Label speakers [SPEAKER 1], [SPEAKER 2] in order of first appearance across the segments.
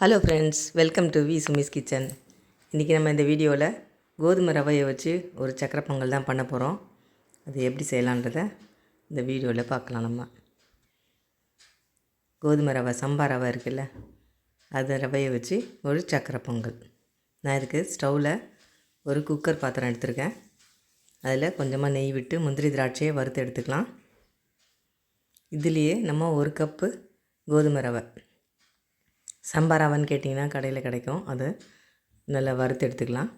[SPEAKER 1] Hello friends welcome to V Sumi's kitchen இன்றைக்கி நம்ம இந்த வீடியோவில் கோதுமை ரவையை வச்சு ஒரு சக்கரை பொங்கல் தான் பண்ண போகிறோம் அது எப்படி செய்யலான்றதை இந்த வீடியோவில் பார்க்கலாம் நம்ம. கோதுமை ரவை சம்பா ரவை இருக்குல்ல அந்த ரவையை வச்சு ஒரு சக்கரை பொங்கல் நான் இதுக்கு ஸ்டவ்வில் ஒரு குக்கர் பாத்திரம் எடுத்திருக்கேன். அதில் கொஞ்சமாக நெய் விட்டு முந்திரி திராட்சையை வறுத்து எடுத்துக்கலாம். இதுலேயே நம்ம ஒரு கப்பு கோதுமை ரவை. சம்பா ரவைன்னு கேட்டிங்கன்னா கடையில் கிடைக்கும். அது நல்லா வறுத்து எடுத்துக்கலாம்.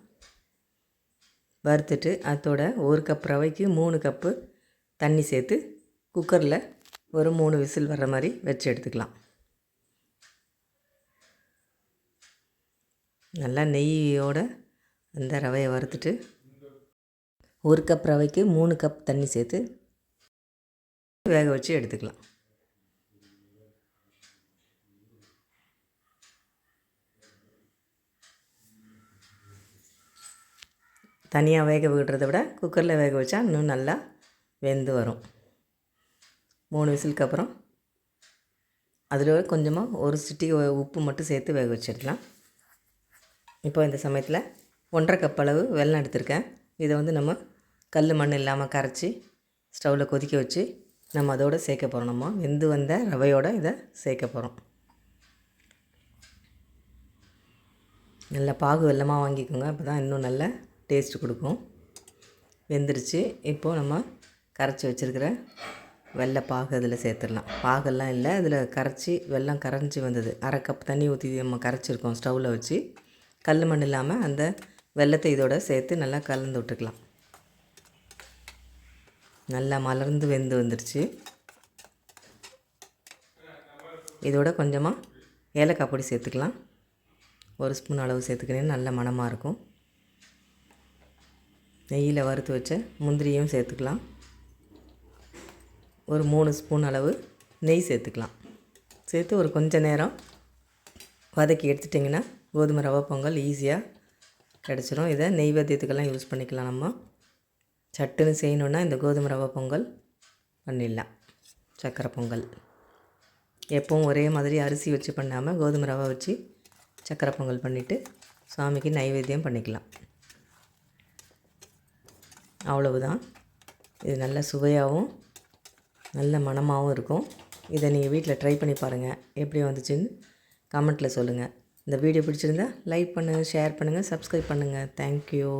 [SPEAKER 1] வறுத்துட்டு அதோட ஒரு கப் ரவைக்கு மூணு கப்பு தண்ணி சேர்த்து குக்கரில் ஒரு மூணு விசில் வர்ற மாதிரி வச்சு எடுத்துக்கலாம். நல்லா நெய்யோட அந்த ரவையை வறுத்துட்டு ஒரு கப் ரவைக்கு மூணு கப் தண்ணி சேர்த்து வேக வச்சு எடுத்துக்கலாம். தனியாக வேக விடுறத விட குக்கரில் வேக வச்சா இன்னும் நல்லா வெந்து வரும். மூணு விசிலுக்கு அப்புறம் அதில் கொஞ்சமாக ஒரு சிட்டி உப்பு மட்டும் சேர்த்து வேக வச்சிடலாம். இப்போ இந்த சமயத்தில் ஒன்றரை கப் அளவு வெல்லம் எடுத்திருக்கேன். இதை வந்து நம்ம கல் மண் இல்லாமல் கரைச்சி ஸ்டவ்வில் கொதிக்க வச்சு நம்ம அதோடு சேர்க்க போகிறோம் நம்ம வெந்து வந்த ரவையோடு இதை சேர்க்க போகிறோம் நல்லா பாகு வெள்ளமாக வாங்கிக்கோங்க. அப்போ தான் இன்னும் நல்ல டேஸ்ட் கொடுக்கும். வெந்துருச்சு. இப்போது நம்ம கரைச்சி வச்சுருக்கிற வெள்ளை பாகு அதில் சேர்த்துடலாம். பாகெல்லாம் இல்லை. அதில் கரைச்சி வெள்ளம் கரைஞ்சி வந்தது. அரை கப் தண்ணி ஊற்றி நம்ம கரைச்சிருக்கோம் ஸ்டவ்வில் வச்சு. கல் மண் இல்லாமல் அந்த வெள்ளத்தை இதோட சேர்த்து நல்லா கலந்து விட்டுக்கலாம். நல்லா மலர்ந்து வெந்து வந்துடுச்சு இதோட கொஞ்சமாக ஏலக்காய் பொடி சேர்த்துக்கலாம். ஒரு ஸ்பூன் அளவு சேர்த்துக்கினேன். நல்ல மணமாக இருக்கும். நெய்யில் வறுத்து வச்ச முந்திரியும் சேர்த்துக்கலாம். ஒரு மூணு ஸ்பூன் அளவு நெய் சேர்த்துக்கலாம். சேர்த்து ஒரு கொஞ்ச நேரம் வதக்கி எடுத்துட்டிங்கன்னா கோதுமை ரவை பொங்கல் ஈஸியாக கிடச்சிரும். இதை நெய்வேத்தியத்துக்கெல்லாம் யூஸ் பண்ணிக்கலாம் நம்ம. சட்டுன்னு செய்யணுன்னா இந்த கோதுமை ரவை பொங்கல் பண்ணிடலாம். சக்கரை பொங்கல். எப்பவும் ஒரே மாதிரி அரிசி வச்சு பண்ணாமல் கோதுமை ரவை வச்சு சக்கரை பொங்கல் பண்ணிவிட்டு சாமிக்கு நைவேத்தியம் பண்ணிக்கலாம். அவ்வளவுதான். இது நல்ல சுவையாகவும் நல்ல மனமாகவும் இருக்கும். இதை நீங்கள் வீட்டில் ட்ரை பண்ணி பாருங்கள் எப்படி வந்துச்சுன்னு கமெண்ட்டில் சொல்லுங்கள் இந்த வீடியோ பிடிச்சிருந்தா லைக் பண்ணுங்கள் ஷேர் பண்ணுங்கள் சப்ஸ்கிரைப் பண்ணுங்கள் தேங்க்யூ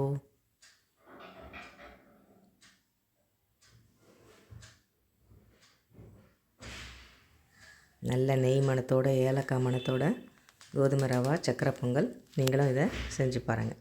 [SPEAKER 1] நல்ல நெய் மணத்தோட ஏலக்காய் மணத்தோட கோதுமை ரவா சக்கரை பொங்கல் நீங்களும் இதை செஞ்சு பாருங்கள்